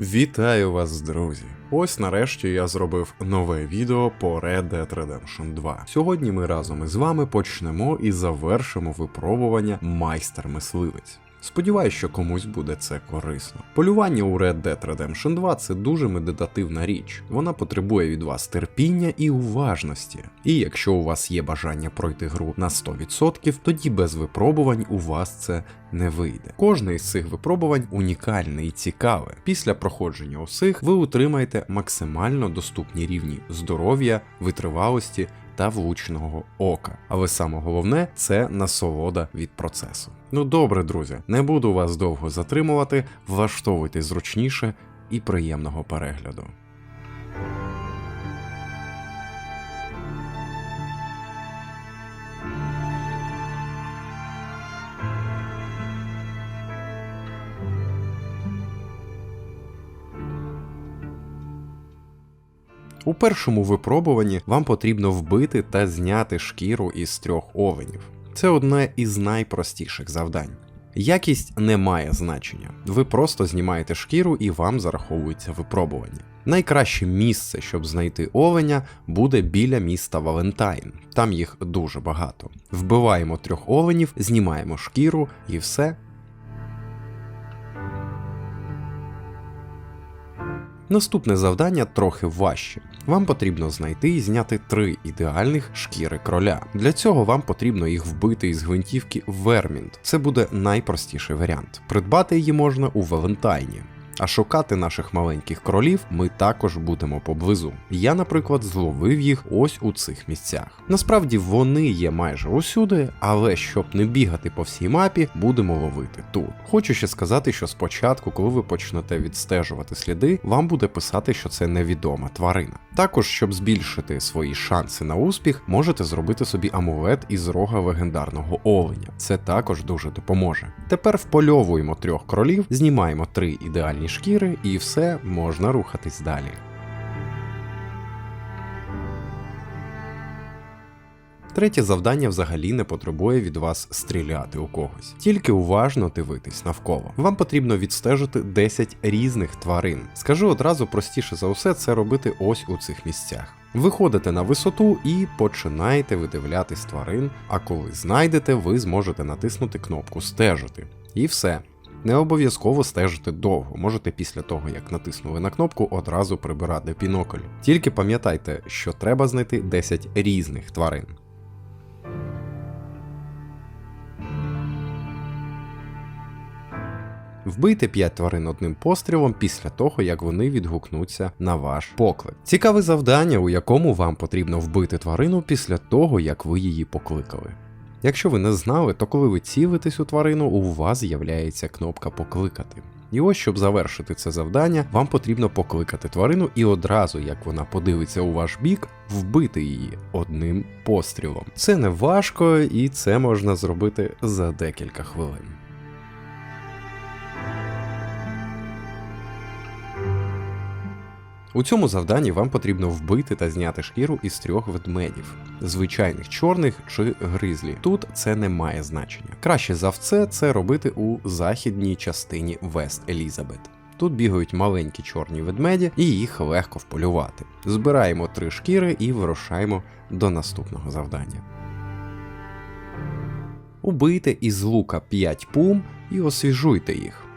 Вітаю вас, друзі! Ось нарешті я зробив нове відео по Red Dead Redemption 2. Сьогодні ми разом із вами почнемо і завершимо випробування майстер-мисливець. Сподіваюсь, що комусь буде це корисно. Полювання у Red Dead Redemption 2 це дуже медитативна річ. Вона потребує від вас терпіння і уважності. І якщо у вас є бажання пройти гру на 100%, тоді без випробувань у вас це не вийде. Кожне із цих випробувань унікальне і цікаве. Після проходження усіх ви отримаєте максимально доступні рівні здоров'я, витривалості та влучного ока. Але саме головне це насолода від процесу. Ну добре, друзі, не буду вас довго затримувати, влаштовуйте зручніше і приємного перегляду. У першому випробуванні вам потрібно вбити та зняти шкіру із трьох овенів. Це одне із найпростіших завдань. Якість не має значення. Ви просто знімаєте шкіру і вам зараховується випробування. Найкраще місце, щоб знайти овеня, буде біля міста Валентайн. Там їх дуже багато. Вбиваємо трьох овенів, знімаємо шкіру і все. Наступне завдання трохи важче. Вам потрібно знайти і зняти три ідеальних шкіри кроля. Для цього вам потрібно їх вбити із гвинтівки Вермінт. Це буде найпростіший варіант. Придбати її можна у Валентайні. А шукати наших маленьких кролів ми також будемо поблизу. Я, наприклад, зловив їх ось у цих місцях. Насправді вони є майже усюди, але щоб не бігати по всій мапі, будемо ловити тут. Хочу ще сказати, що спочатку, коли ви почнете відстежувати сліди, вам буде писати, що це невідома тварина. Також, щоб збільшити свої шанси на успіх, можете зробити собі амулет із рога легендарного оленя. Це також дуже допоможе. Тепер впольовуємо трьох кролів, знімаємо три ідеальні шкіри, і все можна рухатись далі. Третє завдання взагалі не потребує від вас стріляти у когось, тільки уважно дивитись навколо. Вам потрібно відстежити 10 різних тварин. Скажу одразу простіше за усе це робити ось у цих місцях. Виходите на висоту і починаєте видивлятись тварин, а коли знайдете, ви зможете натиснути кнопку Стежити. І все. Не обов'язково стежити довго, можете після того, як натиснули на кнопку, одразу прибирати бінокль. Тільки пам'ятайте, що треба знайти 10 різних тварин. Вбийте 5 тварин одним пострілом після того, як вони відгукнуться на ваш поклик. Цікаве завдання, у якому вам потрібно вбити тварину після того, як ви її покликали. Якщо ви не знали, то коли ви цілитесь у тварину, у вас з'являється кнопка покликати. І ось, щоб завершити це завдання, вам потрібно покликати тварину і одразу, як вона подивиться у ваш бік, вбити її одним пострілом. Це не важко і це можна зробити за декілька хвилин. У цьому завданні вам потрібно вбити та зняти шкіру із трьох ведмедів, звичайних чорних чи гризлі. Тут це не має значення. Краще за все це робити у західній частині Вест Елізабет. Тут бігають маленькі чорні ведмеді, і їх легко вполювати. Збираємо три шкіри і вирушаємо до наступного завдання. Убийте із лука 5 пум і освіжуйте їх.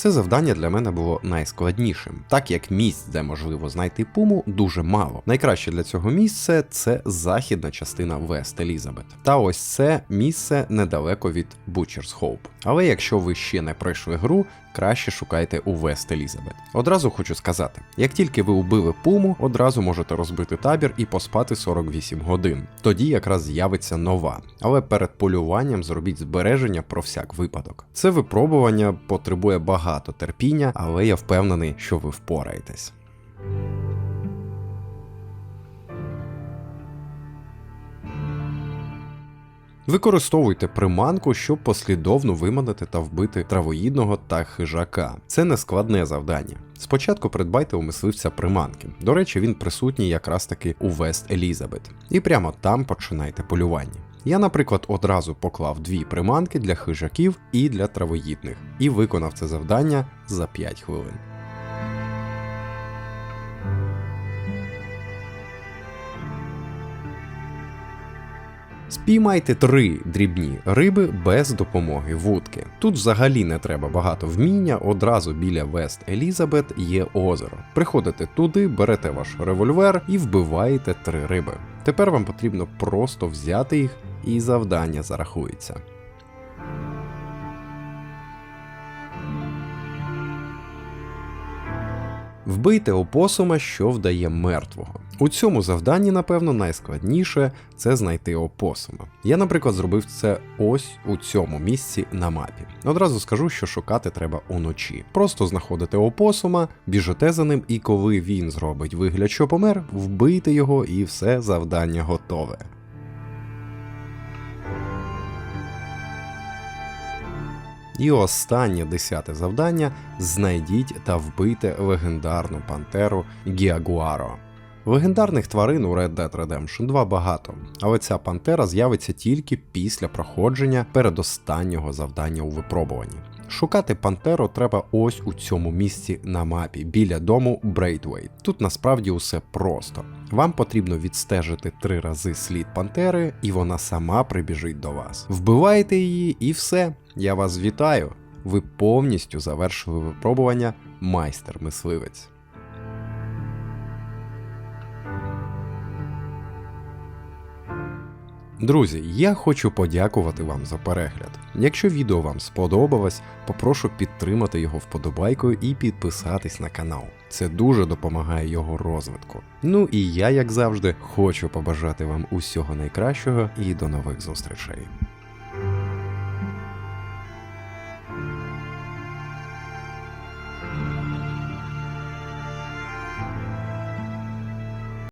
Це завдання для мене було найскладнішим, так як місць, де можливо знайти пуму, дуже мало. Найкраще для цього місце це західна частина Вест Елізабет. Та ось це місце недалеко від Бучерс Хоуп. Але якщо ви ще не пройшли гру, краще шукайте у Вест Елізабет. Одразу хочу сказати: як тільки ви убили пуму, одразу можете розбити табір і поспати 48 годин. Тоді якраз з'явиться нова. Але перед полюванням зробіть збереження про всяк випадок. Це випробування потребує багато терпіння, але я впевнений, що ви впораєтесь. Використовуйте приманку, щоб послідовно виманити та вбити травоїдного та хижака. Це не складне завдання. Спочатку придбайте у мисливця приманки. До речі, він присутній якраз таки у Вест Елізабет. І прямо там починайте полювання. Я, наприклад, одразу поклав дві приманки для хижаків і для травоїдних, і виконав це завдання за 5 хвилин. Впіймайте три дрібні риби без допомоги вудки. Тут взагалі не треба багато вміння, одразу біля Вест Елізабет є озеро. Приходите туди, берете ваш револьвер і вбиваєте три риби. Тепер вам потрібно просто взяти їх і завдання зарахується. Вбийте опосума, що вдає мертвого. У цьому завданні, напевно, найскладніше це знайти опосума. Я, наприклад, зробив це ось у цьому місці на мапі. Одразу скажу, що шукати треба уночі. Просто знаходите опосума, біжите за ним, і коли він зробить вигляд, що помер, вбийте його, і все завдання готове. І останнє десяте завдання знайдіть та вбийте легендарну пантеру Гіагуаро. Легендарних тварин у Red Dead Redemption 2 багато, але ця пантера з'явиться тільки після проходження передостаннього завдання у випробуванні. Шукати пантеру треба ось у цьому місці на мапі біля дому Брейтвей. Тут насправді усе просто. Вам потрібно відстежити три рази слід пантери, і вона сама прибіжить до вас. Вбиваєте її і все. Я вас вітаю. Ви повністю завершили випробування майстер-мисливець. Друзі, я хочу подякувати вам за перегляд. Якщо відео вам сподобалось, попрошу підтримати його вподобайкою і підписатись на канал. Це дуже допомагає його розвитку. Ну і я, як завжди, хочу побажати вам усього найкращого і до нових зустрічей.